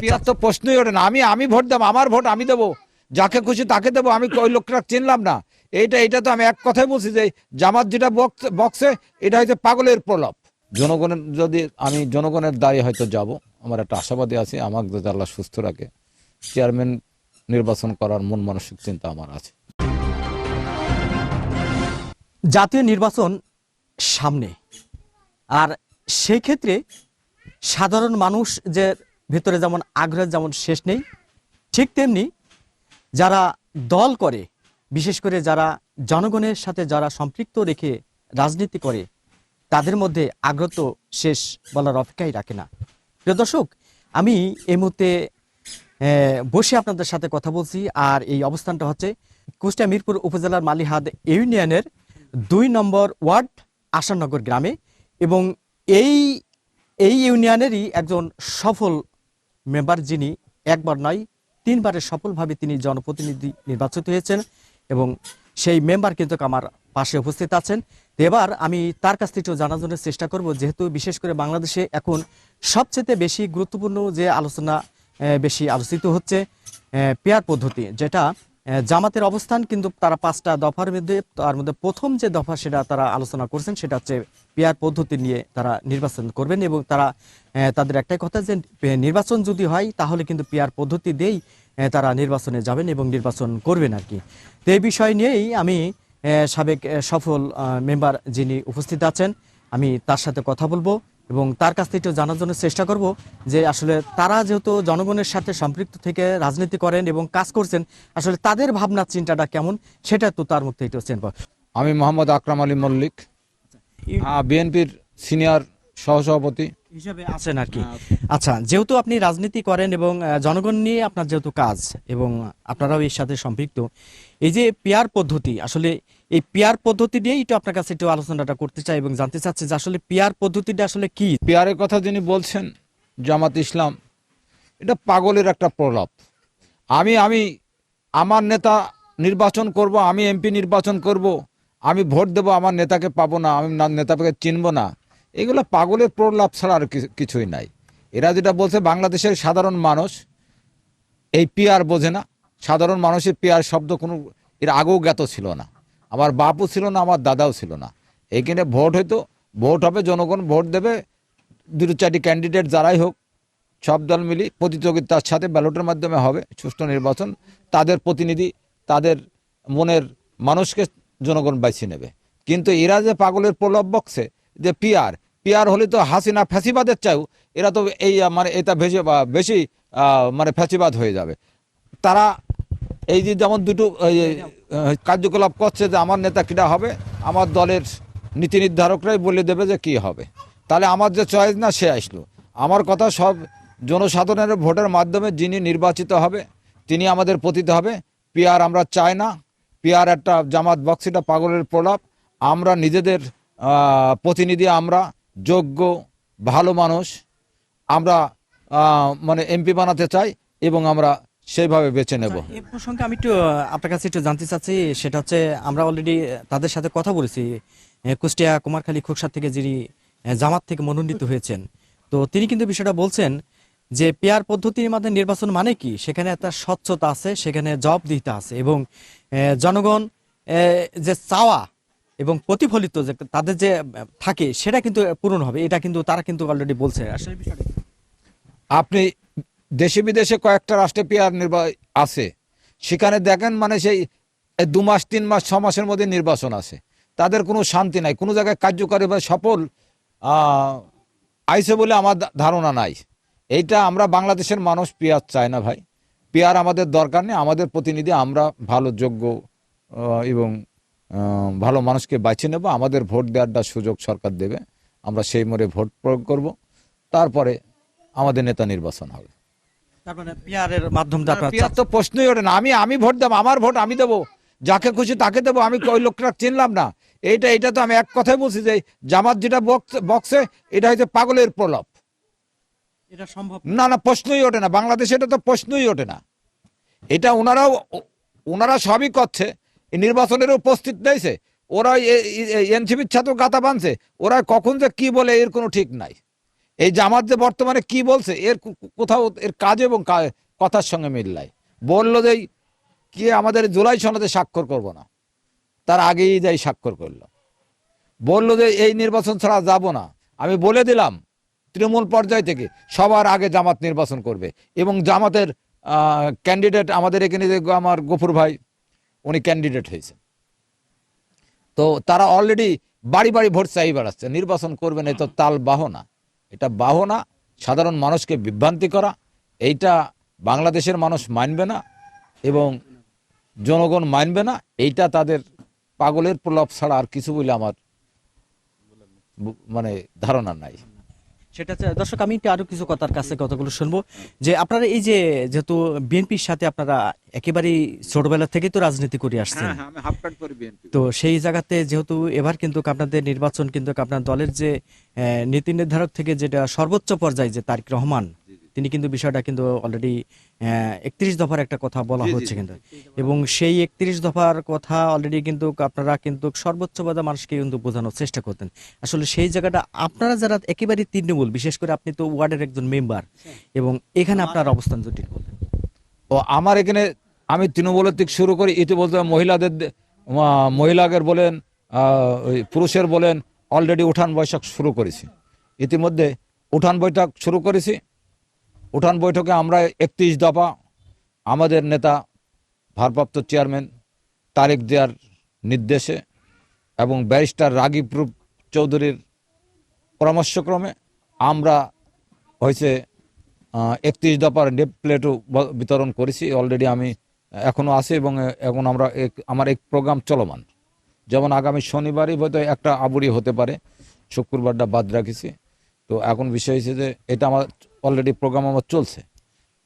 Peer তো প্রশ্নই ওঠে না। আমি আমি ভোট দেবো আমার ভোট আমি দেবো। যাকে খুশি তাকে দেবো। আমি ওই লোকটা চিনলাম না। এইটা এটা তো আমি এক কথাই বলছি যে জামাত যেটা বক্স বক্সে এটা হয়তো পাগলের প্রলাপ। জনগণের যদি আমি জনগণের দাঁড়িয়ে হয়তো যাব। আমার একটা আশাবাদী আছে। আমাকে যদি আল্লাহ সুস্থ রাখে চেয়ারম্যান নির্বাচন করার মন মানসিক চিন্তা আমার আছে। জাতীয় নির্বাচন সামনে। আর সেই ক্ষেত্রে সাধারণ মানুষ যে ভেতরে যেমন আগ্রহ যেমন শেষ নেই, ঠিক তেমনি যারা দল করে, বিশেষ করে যারা জনগণের সাথে যারা সম্পৃক্ত রেখে রাজনীতি করে, তাদের মধ্যে আগ্রহ তো শেষ বলার অপেক্ষাই রাখে না। প্রিয় দর্শক, আমি এই মুহূর্তে বসে আপনাদের সাথে কথা বলছি, আর এই অবস্থানটা হচ্ছে কুষ্টিয়া মিরপুর উপজেলার মালিহাদ ইউনিয়নের দুই নম্বর ওয়ার্ড আশানগর গ্রামে, এবং এই এই ইউনিয়নেরই একজন সফল মেম্বার যিনি একবার নয় তিনবারের সফলভাবে তিনি জনপ্রতিনিধি নির্বাচিত হয়েছেন এবং সেই মেম্বার কিন্তু আমার পাশে উপস্থিত আছেন। এবার আমি তার কাছ থেকে একটু জানার জন্য চেষ্টা করব, যেহেতু বিশেষ করে বাংলাদেশে এখন সবচেয়ে বেশি গুরুত্বপূর্ণ যে আলোচনা বেশি আলোচিত হচ্ছে পেয়ার পদ্ধতি, যেটা জামাতের অবস্থান কিন্তু তারা পাঁচটা দফার মধ্যে, তার মধ্যে প্রথম যে দফা সেটা তারা আলোচনা করছেন, সেটা হচ্ছে পেয়ার পদ্ধতি নিয়ে তারা নির্বাচন করবেন এবং তারা তাদের একটাই কথা যে নির্বাচন যদি হয় তাহলে কিন্তু পেয়ার পদ্ধতি দিয়েই তারা নির্বাচনে যাবেন এবং নির্বাচন করবেন আর কি। তো এই বিষয় নিয়েই আমি সাবেক সফল মেম্বার যিনি উপস্থিত আছেন, আমি তার সাথে কথা বলব এবং তার কাছ থেকে জানার জন্য চেষ্টা করব যে আসলে তারা যেহেতু জনগণের সাথে সম্পৃক্ত থেকে রাজনীতি করেন এবং কাজ করছেন, আসলে তাদের ভাবনা চিন্তাটা কেমন সেটা তো তার থেকে একটু চেনব। আমি মোহাম্মদ আকরাম আলী মল্লিক বিএনপির সিনিয়র সহসভাপতি। হিসাবে আছেন আর কি। আচ্ছা যেহেতু আপনি রাজনীতি করেন এবং জনগণ নিয়ে আপনার যেহেতু কাজ এবং আপনারাও এর সাথে সম্পৃক্ত এই যে পেয়ার পদ্ধতি আসলে এই পেয়ার পদ্ধতি নিয়েই একটু আপনার কাছে একটু আলোচনাটা করতে চাই এবং জানতে চাচ্ছি যে আসলে পেয়ার পদ্ধতিটা আসলে কি? পেয়ারের কথা যিনি বলছেন জামাত ইসলাম এটা পাগলের একটা প্রলাপ। আমি আমি আমার নেতা নির্বাচন করব আমি এমপি নির্বাচন করব আমি ভোট দেব, আমার নেতাকে পাবো না, আমি নেতাকে চিনব না। এগুলো পাগলের প্রলাপ ছাড়া আর কিছু- কিছুই নাই। এরা যেটা বলছে, বাংলাদেশের সাধারণ মানুষ, এই পিয়ার বোঝে না। সাধারণ মানুষের পিয়ার শব্দ কোনো এর আগেও জ্ঞাত ছিল না। আমার বাপও ছিল না, আমার দাদাও ছিল না। এইখানে ভোট হয়তো ভোট হবে, জনগণ ভোট দেবে। দুটো চারটি ক্যান্ডিডেট যারাই হোক, সব দল মিলি প্রতিযোগিতার সাথে ব্যালটের মাধ্যমে হবে, সুষ্ঠু নির্বাচন। তাদের প্রতিনিধি, তাদের মনের মানুষকে জনগণ বাইছে নেবে। কিন্তু এরা যে পাগলের প্রলোভ বকছে, যে পিয়ার পিয়ার হলে তো হাসিনা ফ্যাসিবাদের চাও এরা তো এই মানে এটা বেশি বেশি মানে ফ্যাসিবাদ হয়ে যাবে। তারা এই যে যেমন দুটো কার্যকলাপ করছে যে আমার নেতা কিনা হবে, আমার দলের নীতি নির্ধারকরাই বলে দেবে যে কি হবে। তাহলে আমার যে চয়েস না, সে আসলো। আমার কথা সব জনসাধারণের ভোটের মাধ্যমে যিনি নির্বাচিত হবে, তিনি আমাদের পতিত হবে, পিয়ার আমরা চাই না। পিয়ার একটা জামাত বক্সিটা পাগলের প্রলাপ। আমরা নিজেদের প্রতিনিধি, আমরা যোগ্য, ভালো মানুষ। আমরা মানে এমপি বানাতে চাই এবং আমরা সেইভাবে বেছে নেব। এই প্রসঙ্গে আমি একটু আপনার কাছে একটু জানতে চাচ্ছি, সেটা হচ্ছে আমরা অলরেডি তাদের সাথে কথা বলেছি কুষ্টিয়া কুমারখালী খোকসা থেকে যিনি জামাত থেকে মনোনীত হয়েছেন। তো তিনি কিন্তু বিষয়টা বলছেন যে পেয়ার পদ্ধতির মাধ্যমে নির্বাচন মানে কি? সেখানে একটা স্বচ্ছতা আছে, সেখানে জবাবদিহিতা আছে এবং জনগণ যে চাওয়া এবং প্রতিফলিত যে তাদের যে থাকে, সেটা কিন্তু পূরণ হবে। এটা কিন্তু তারা কিন্তু অলরেডি বলছে। আপনি দেশে বিদেশে কয়েকটা রাষ্ট্রে পেয়ার নির্বাচন আছে। সেখানে দেখেন মানে সেই দু মাস, তিন মাস, ছ মাসের মধ্যে নির্বাচন আছে। তাদের কোনো শান্তি নাই। কোনো জায়গায় কার্যকরী বা সফল আইছে বলে আমার ধারণা নাই। এইটা আমরা বাংলাদেশের মানুষ পেয়ার চায় না ভাই। পেয়ার আমাদের দরকার নেই আমাদের প্রতিনিধি আমরা ভালো যোগ্য এবং ভালো মানুষকে বাছে নেব। আমাদের ভোট দেওয়ারটা সুযোগ সরকার দেবে আমরা সেই মোড়ে ভোট প্রয়োগ করব। তারপরে আমাদের নেতা নির্বাচন হবে। মানে তো প্রশ্নই ওঠে না। আমি আমি ভোট দেবো আমার ভোট আমি দেবো। যাকে খুশি তাকে দেবো আমি ওই লোকটা চিনলাম না। এইটা এটা তো আমি এক কথাই বলছি যে জামাত যেটা বক্স বক্সে এটা হচ্ছে পাগলের প্রলাপ। না। না প্রশ্নই ওঠে না। বাংলাদেশে এটা তো প্রশ্নই ওঠে না। এটা ওনারাও ওনারা সবই করছে। নির্বাচনের উপস্থিত নেইছে ওরা এনসিপির ছাত্র গাতা বানছে। ওরা কখন যে কি বলে এর কোনো ঠিক নাই। এই জামাত যে বর্তমানে কি বলছে, এর কোথাও এর কাজ এবং কথার সঙ্গে মিল নাই। বলল যে, কি আমাদের জুলাই সনদে স্বাক্ষর করব না। তার আগেই যাই স্বাক্ষর করল। বলল যে, এই নির্বাচন ছাড়া যাব না। আমি বলে দিলাম তৃণমূল পর্যায় থেকে সবার আগে জামাত নির্বাচন করবে। এবং জামাতের ক্যান্ডিডেট আমাদের এখানে যে আমার গফুর ভাই, উনি ক্যান্ডিডেট হয়েছে তো তারা অলরেডি বাড়ি বাড়ি ভোট চাই বেড়াচ্ছে নির্বাচন করবেন এই তো তাল বাহনা। এটা বাহনা, সাধারণ মানুষকে বিভ্রান্তি করা, এইটা বাংলাদেশের মানুষ মানবে না এবং জনগণ মানবে না, এইটা তাদের পাগলের প্রলাপ ছাড়া আর কিছু বলে আমার মানে ধারণা নাই। সেটা দর্শক আমি একটু আরও কিছু কথার কাছে কথাগুলো শুনব। যে আপনারা এই যে যেহেতু বিএনপির সাথে আপনারা একেবারেই ছোটবেলা থেকে তো রাজনীতি করে আসছেন। কাট করে বিএনপি তো সেই জায়গাতে যেহেতু এবার কিন্তু আপনাদের নির্বাচন কিন্তু আপনার দলের যে আহ, নীতি নির্ধারক থেকে যেটা সর্বোচ্চ পর্যায়ে যে তারিক রহমান তিনি কিন্তু বিষয়টা কিন্তু অলরেডি একত্রিশ দফার একটা কথা বলা হচ্ছে কিন্তু। এবং সেই একত্রিশ দফার কথা অলরেডি কিন্তু আপনারা কিন্তু সর্বোচ্চ পর্যায়ে মানুষকে কিন্তু বোঝানোর চেষ্টা করতেন। আসলে সেই জায়গাটা আপনারা যারা একেবারে তৃণমূল বিশেষ করে আপনি তো ওয়ার্ডের একজন মেম্বার এবং এখানে আপনার অবস্থান যদি একটু বলতেন ও আমার এখানে আমি তৃণমূলের থেকে শুরু করি ইতিমধ্যে মহিলাদের মহিলাদের বলেন ওই পুরুষের বলেন অলরেডি উঠান বৈঠক শুরু করেছি। ইতিমধ্যে উঠান বৈঠক শুরু করেছি উঠান বৈঠকে আমরা একত্রিশ দফা আমাদের নেতা, ভারপ্রাপ্ত চেয়ারম্যান তারেক দেয়ার নির্দেশে এবং ব্যারিস্টার রাগিব রূপ চৌধুরীর পরামর্শক্রমে আমরা হয়েছে একত্রিশ দফার নেপ প্লেটও বিতরণ করেছি। অলরেডি আমি এখনও আছে এবং এখন আমরা এক- আমার এক প্রোগ্রাম চলমান। যেমন আগামী শনিবারই হয়তো একটা আবুরি হতে পারে। শুক্রবারটা বাদ রাখেছি। তো এখন বিষয় হচ্ছে যে এটা আমার অলরেডি প্রোগ্রাম আমার চলছে।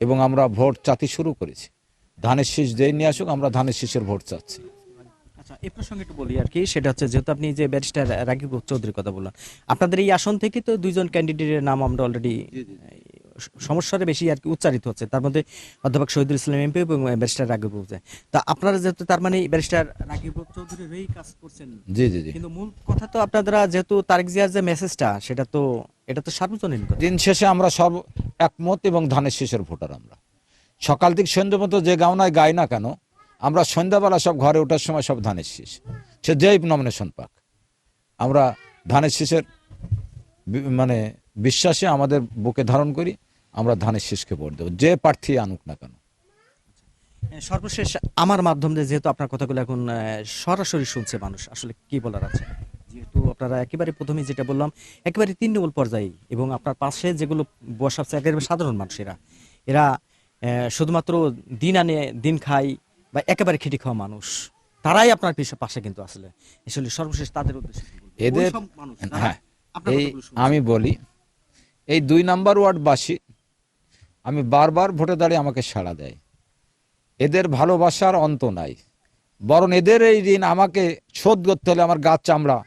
এবং আমরা ভোট চাতি শুরু করেছি। ধানের শীষ যেই নিয়ে আসুক আমরা ধানের শীষের ভোট চাচ্ছি। আচ্ছা এই প্রসঙ্গে একটু বলি আর কি সেটা হচ্ছে যেহেতু আপনি যে ব্যারিস্টার রাকিব চৌধুরীর কথা বললেন আপনাদের এই আসন থেকে তো দুইজন ক্যান্ডিডেটের নাম আমরা অলরেডি সমস্যাটা বেশি আর কি উচ্চারিত হচ্ছে। তার মধ্যে অধ্যাপক শহীদুল ইসলাম এমপি এবং ব্যারিস্টার রাকিব চৌধুরী তা আপনারা যেহেতু তার মানে ব্যারিস্টার রাকিব চৌধুরীর হয়েই কাজ করছেন। জি জি জি। কিন্তু মূল কথা তো আপনারা যেহেতু তারেক জিয়ার যে মেসেজটা সেটা তো এটা তো সার্বজনীন দিন শেষে আমরা সব একমত এবং ধানের শেষের ভোটার আমরা। সকাল থেকে সন্ধ্যে মতো যে গাওনায় গাই না কেন আমরা সন্ধ্যাবেলা সব ঘরে ওঠার সময় সব ধানের শীষ। সে যেই নমিনেশন পাক। আমরা ধানের শীষের মানে বিশ্বাসে আমাদের বুকে ধারণ করি আমরা ধানের শীষকে ভোট দেবো। যে প্রার্থী আনুক না কেন। সর্বশেষ আমার মাধ্যমে যেহেতু আপনার কথাগুলো এখন সরাসরি শুনছে মানুষ আসলে কি বলার আছে? যেহেতু আপনারা একেবারে প্রথমে যেটা বললাম একেবারে তৃণমূল পর্যায়ে এবং আপনার পাশে যেগুলো বসা আছে একেবারে সাধারণ মানুষেরা এরা শুধুমাত্র দিন আনে দিন খায় বা একেবারে খেটে খাওয়া মানুষ। তারাই আপনার পাশে কিন্তু আসলে। আসলে সর্বশেষ তাদের উদ্দেশ্যে এদের- হ্যাঁ এই আমি বলি এই দুই নাম্বার ওয়ার্ডবাসী আমি বারবার ভোটে দাঁড়িয়ে আমাকে সাড়া দেয়। এদের ভালোবাসার অন্ত নাই। বরং এদের এই ঋণ আমাকে শোধ করতে হলে আমার গাছ চামড়া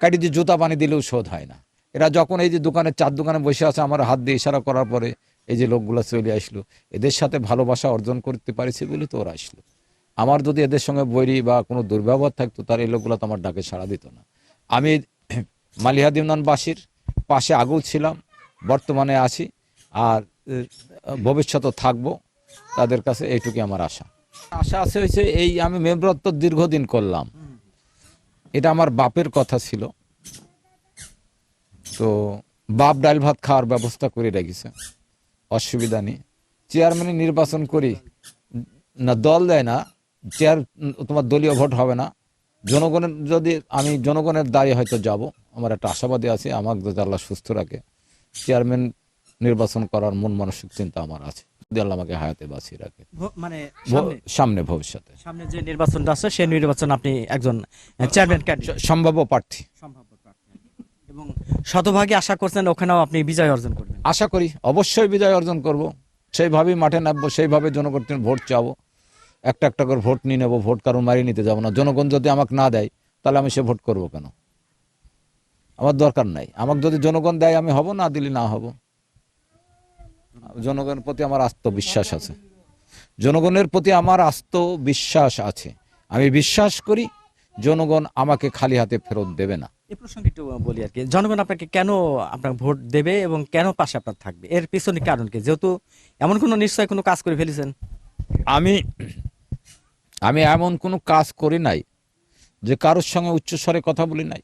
কাটি দিয়ে জুতা পানি দিলেও শোধ হয় না। এরা যখন এই যে দোকানে চার দোকানে বসে আছে, আমার হাত দিয়ে ইশারা করার পরে এই যে লোকগুলো চলে আসলো, এদের সাথে ভালোবাসা অর্জন করতে পারিছি বলে তো ওরা আসলো। আমার যদি এদের সঙ্গে বৈরি বা কোনো দুর্ব্যবহার থাকতো তার এই লোকগুলো তো আমার ডাকে সাড়া দিত না। আমি মালিহাদিমনানবাসীর পাশে আগেও ছিলাম, বর্তমানে আছি, আর ভবিষ্যতে থাকব। তাদের কাছে এইটুকুই আমার আশা। আশা আছে হয়েছে এই আমি মেম্বরত্ব দীর্ঘদিন করলাম। এটা আমার বাপের কথা ছিল। তো বাপ ডাল ভাত খাওয়ার ব্যবস্থা করে রেখেছে। অসুবিধা নেই। চেয়ারম্যান নির্বাচন করি, না দল দেয় না, চেয়ার, তোমার দলীয় ভোট হবে না। জনগণের যদি, আমি জনগণের দাঁড়িয়ে হয়তো যাব। আমার একটা আশাবাদী আছে, আমাকে যদি আল্লাহ সুস্থ রাখে। চেয়ারম্যান নির্বাচন করার মন মানসিক চিন্তা আমার আছে। যদি আল্লাহ আমাকে হায়াতে বাঁচিয়ে রাখে। ভ- মানে সামনে। ভবিষ্যতে। সামনে যে নির্বাচনটা আছে সেই নির্বাচন আপনি একজন চেয়ারম্যান ক্যান্ডিডেট স- সম্ভাব্য প্রার্থী। সম্ভাব্য এবং শতভাগে আশা করছেন ওখানেও আপনি বিজয় অর্জন করবেন। আশা করি অবশ্যই বিজয় অর্জন করব। সেইভাবেই মাঠে নামবো সেইভাবে জনগণের ভোট চাবো। একটা একটা করে ভোট নিয়ে নেব ভোট কারণ মারিয়ে নিতে যাব না। জনগণ যদি আমাকে না দেয় তাহলে আমি সে ভোট করব কেন? আমার দরকার নাই। আমাকে যদি জনগণ দেয় আমি হব না দিলে না হব। জনগণের প্রতি আমার আত্মবিশ্বাস আছে। জনগণের প্রতি আমার আত্মবিশ্বাস আছে। আমি বিশ্বাস করি জনগণ আমাকে খালি হাতে ফেরত দেবে না। এই প্রসঙ্গে একটু বলি আর কি জনগণ আপনাকে কেন আপনার ভোট দেবে এবং কেন পাশে আপনার থাকবে? এর পিছনে কারণ কি? যেহেতু এমন কোনো নিশ্চয় কোনো কাজ করে ফেলেছেন। আমি আমি এমন কোনো কাজ করি নাই যে কারোর সঙ্গে উচ্চস্বরে কথা বলি নাই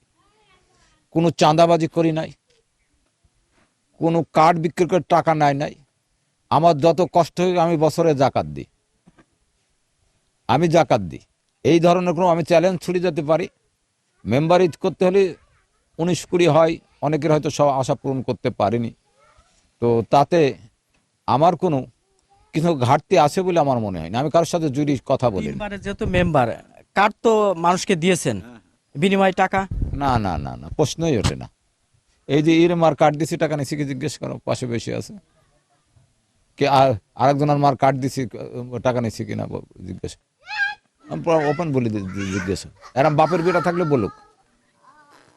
কোনো চাঁদাবাজি করি নাই কোনো কার্ড বিক্রি করে টাকা নেয় নাই আমার যত কষ্ট হয় আমি বছরে জাকাত দিই। আমি জাকাত দিই। এই ধরনের কোনো আমি চ্যালেঞ্জ ছুড়ে যেতে পারি। মেম্বারি করতে হলে উনিশ কুড়ি হয় অনেকের হয়তো সব আশা পূরণ করতে পারিনি। তো তাতে আমার কোনো কিছু ঘাটতি আছে বলে আমার মনে হয় না আমি কারোর সাথে জুড়ি কথা বলি যেহেতু মেম্বার কার্ড তো মানুষকে দিয়েছেন? বিনিময় টাকা? না না না না প্রশ্নই ওঠে না। এই যে ইর মার কার্ড দিছি টাকা নিছি কি জিজ্ঞেস করো? পাশে বেশি আছে। কে আর আরেকজনের মার কার্ড দিছি টাকা নিছি কিনা জিজ্ঞেস। আমি ওপেন বলি জিজ্ঞেস। এরম বাপের বেটা থাকলে বলুক।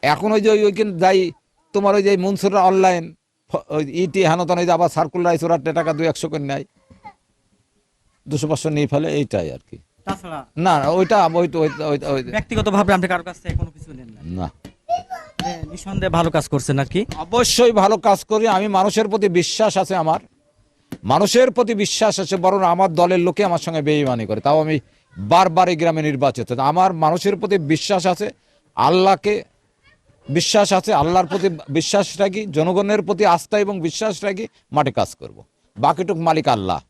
এখন ওই যে ওই ওইখানে যাই তোমার ওই যে মনসুররা অনলাইন ইটি হানতন ওই যে আবার সার্কুলার আইস ওরা টাকা দুই একশো করে নেয়। দুশো পাঁচশো নিয়ে ফেলে এইটাই আর কি। না না ওইটা ব্যক্তিগতভাবে আপনি কারোর কাছ থেকে কোনো কিছু নেন না। না নিঃসন্দেহে ভালো কাজ করছেন আর কি? অবশ্যই ভালো কাজ করি আমি মানুষের প্রতি বিশ্বাস আছে আমার। মানুষের প্রতি বিশ্বাস আছে বরং আমার দলের লোকে আমার সঙ্গে বেইমানি করে। তাও আমি বারবার এই গ্রামে নির্বাচিত। আমার মানুষের প্রতি বিশ্বাস আছে আল্লাহকে বিশ্বাস আছে আল্লাহর প্রতি বিশ্বাস রাখি জনগণের প্রতি আস্থা এবং বিশ্বাস রাখি মাঠে কাজ করব। বাকিটুক মালিক আল্লাহ।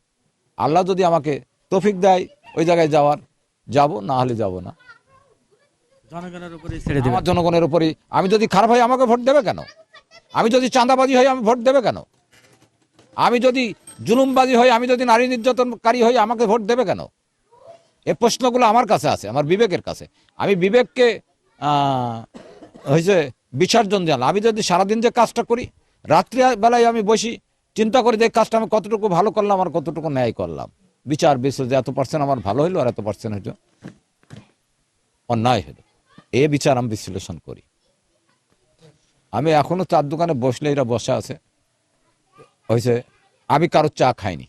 আল্লাহ যদি আমাকে তফিক দেয় ওই জায়গায় যাওয়ার যাব না হলে যাব না। জনগণের উপরে ছেড়ে জনগণের উপরই। আমি যদি খারাপ হয় আমাকে ভোট দেবে কেন? আমি যদি চাঁদাবাজি হয় আমি ভোট দেবে কেন? আমি যদি জুলুমবাজি হই আমি যদি নারী নির্যাতনকারী হই আমাকে ভোট দেবে কেন? এ প্রশ্নগুলো আমার কাছে আছে, আমার বিবেকের কাছে। আমি বিবেককে হয়েছে বিসর্জন জানলাম। আমি যদি সারাদিন যে কাজটা করি রাত্রি বেলায় আমি বসি, চিন্তা করি যে কাজটা আমি কতটুকু ভালো করলাম আর কতটুকু ন্যায় করলাম। বিচার বিশ্লেষণ যে এত পার্সেন্ট আমার ভালো হইল আর এত পার্সেন্ট হইল, অন্যায় হলো এ বিচার আমি বিশ্লেষণ করি। আমি এখনও চার দোকানে বসলে এরা বসে আছে। হয়েছে আমি কারোর চা খাইনি।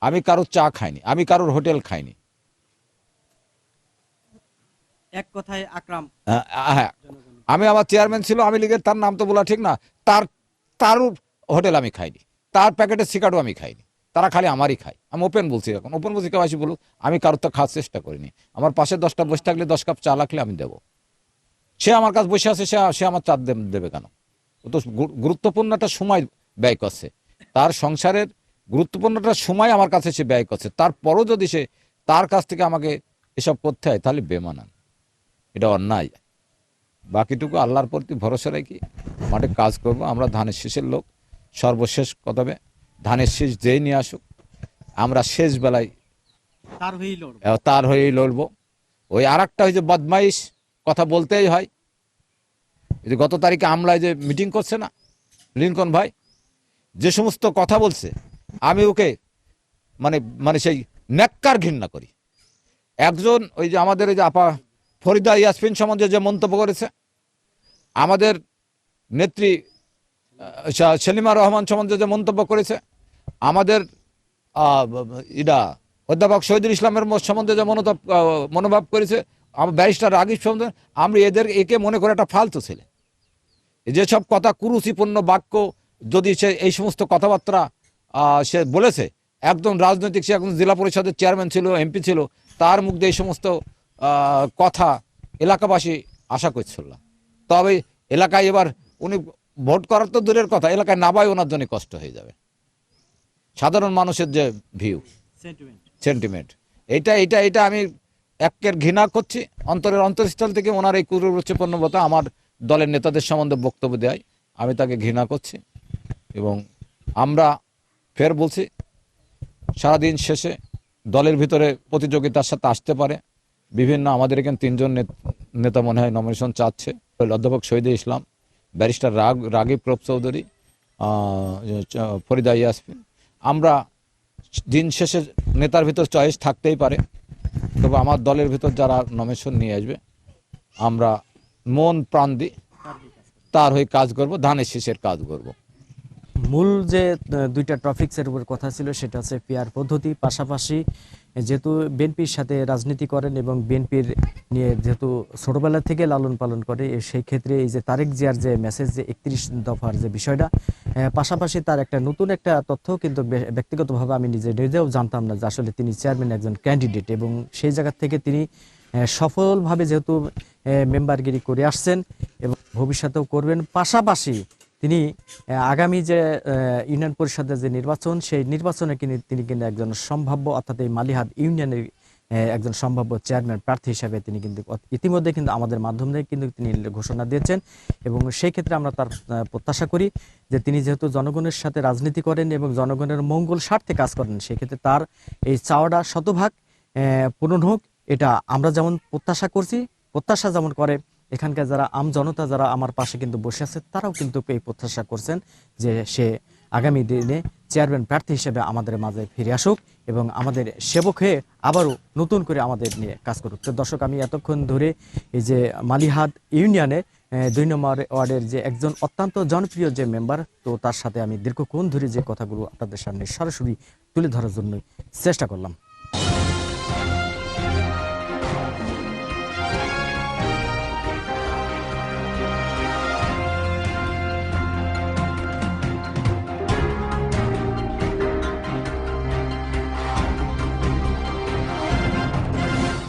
আমি কারোর চা খাইনি। আমি কারোর হোটেল খাইনি। এক কথায় আকরাম। হ্যাঁ, হ্যাঁ। আমি আমার চেয়ারম্যান ছিল আমি লীগের তার নাম তো বলা ঠিক না। তার তার হোটেল আমি খাইনি। তার প্যাকেটের সিগারেটও আমি খাইনি। তারা খালি আমারই খায়। আমি ওপেন বলছি এখন। ওপেন বলছি কেউ আসি বলুক আমি কারোর তো খাওয়ার চেষ্টা করিনি। আমার পাশে দশটা বসে থাকলে দশ কাপ চা লাগলে আমি দেবো। সে আমার কাছে বসে আছে সে সে আমার চা দেবে কেন? ও তো গুরুত্বপূর্ণ একটা সময় ব্যয় করছে। তার সংসারের গুরুত্বপূর্ণ একটা সময় আমার কাছে সে ব্যয় করছে। তারপরও যদি সে তার কাছ থেকে আমাকে এসব করতে হয় তাহলে বেমানান। এটা অন্যায়। বাকিটুকু আল্লাহর প্রতি ভরসা রাখি মাঠে কাজ করব। আমরা ধানের শেষের লোক সর্বশেষ কথাবে ধানের শেষ যেই নিয়ে আসুক আমরা শেষ বেলায় তার হয়েই লড়ব। তার হয়েই লড়বো। ওই আর একটা হয়েছে বদমাইশ কথা বলতেই হয়। এই যে গত তারিখে আমলায় যে মিটিং করছে না লিঙ্কন ভাই যে সমস্ত কথা বলছে, আমি ওকে মানে মানে সেই ন্যাক্কার ঘৃণা করি। একজন ওই যে আমাদের ওই যে আপা ফরিদা ইয়াসমিন সম্বন্ধে যে মন্তব্য করেছে, আমাদের নেত্রী সেলিমা রহমান সম্বন্ধে যে মন্তব্য করেছে, আমাদের ইডা অধ্যাপক শহীদুল ইসলামের সম্বন্ধে যে মনোতাপ মনোভাব করেছে আমার ব্যারিস্টার রাগিব সম্বন্ধে, আমরা এদের, একে মনে করে একটা ফালতু ছেলে। যেসব কথা কুরুচিপূর্ণ বাক্য যদি সে এই সমস্ত কথাবার্তা সে বলেছে একদম রাজনৈতিক সে একজন জেলা পরিষদের চেয়ারম্যান ছিল এমপি ছিল তার মুখ দিয়ে এই সমস্ত কথা এলাকাবাসী আশা করছিল। না। তবে এলাকায় এবার উনি ভোট করার তো দূরের কথা এলাকায় নাবাই ওনার জন্য কষ্ট হয়ে যাবে। সাধারণ মানুষের যে ভিউ সেন্টিমেন্ট এটা এটা এটা আমি একের ঘৃণা করছি অন্তরের অন্তরস্থল থেকে ওনার এই কুরুচিপূর্ণতা আমার দলের নেতাদের সম্বন্ধে বক্তব্য দেয় আমি তাকে ঘৃণা করছি। এবং আমরা ফের বলছি, সারাদিন শেষে দলের ভিতরে প্রতিযোগিতার সাথে আসতে পারে। বিভিন্ন আমাদের এখানে তিনজন নেত- মনে হয় নমিনেশন চাচ্ছে। অধ্যাপক শহীদ ইসলাম, ব্যারিস্টার রাগ, রাগিব প্রব চৌধুরী ফরিদা ইয়াসমিন। আমরা দিন শেষে নেতার ভিতর চয়েস থাকতেই পারে। তবে আমার দলের ভিতর যারা নমিনেশন নিয়ে আসবে, আমরা মন প্রাণ দিই, তার হয়ে কাজ করব, ধানের শীষের কাজ করব। মূল যে দুইটা টপিক্সের উপর কথা ছিল সেটা হচ্ছে পেয়ার পদ্ধতি। পাশাপাশি যেহেতু বিএনপির সাথে রাজনীতি করেন এবং বিএনপির নিয়ে যেহেতু ছোটবেলা থেকে লালন পালন করে সেই ক্ষেত্রে এই যে তারেক জিয়ার যে মেসেজ যে একত্রিশ দফার যে বিষয়টা পাশাপাশি তার একটা নতুন একটা তথ্য কিন্তু ব্যক্তিগতভাবে আমি নিজে নিজেও জানতাম না যে আসলে তিনি চেয়ারম্যান একজন ক্যান্ডিডেট এবং সেই জায়গা থেকে তিনি সফলভাবে যেহেতু মেম্বারগিরি করে আসছেন এবং ভবিষ্যতেও করবেন। পাশাপাশি তিনি আগামী যে ইউনিয়ন পরিষদের যে নির্বাচন, সেই নির্বাচনে কিন্তু তিনি কিন্তু একজন সম্ভাব্য, অর্থাৎ এই মালিহাট ইউনিয়নের একজন সম্ভাব্য চেয়ারম্যান প্রার্থী হিসাবে তিনি কিন্তু ইতিমধ্যে কিন্তু আমাদের মাধ্যমে কিন্তু তিনি ঘোষণা দিয়েছেন। এবং সেই ক্ষেত্রে আমরা তার প্রত্যাশা করি যে তিনি যেহেতু জনগণের সাথে রাজনীতি করেন এবং জনগণের মঙ্গল স্বার্থে কাজ করেন সেক্ষেত্রে তার এই চাওয়াটা শতভাগ পূরণ হোক, এটা আমরা যেমন প্রত্যাশা করছি, প্রত্যাশা যেমন করে এখানকার যারা আম জনতা যারা আমার পাশে কিন্তু বসে আছে, তারাও কিন্তু এই প্রত্যাশা করছেন যে সে আগামী দিনে চেয়ারম্যান প্রার্থী হিসেবে আমাদের মাঝে ফিরে আসুক এবং আমাদের সেবক হয়ে আবারও নতুন করে আমাদের নিয়ে কাজ করুক। তো দর্শক, আমি এতক্ষণ ধরে এই যে মালিহাট ইউনিয়নে দুই নম্বর ওয়ার্ডের যে একজন অত্যন্ত জনপ্রিয় যে মেম্বার, তো তার সাথে আমি দীর্ঘক্ষণ ধরে যে কথাগুলো আপনাদের সামনে সরাসরি তুলে ধরার জন্য চেষ্টা করলাম।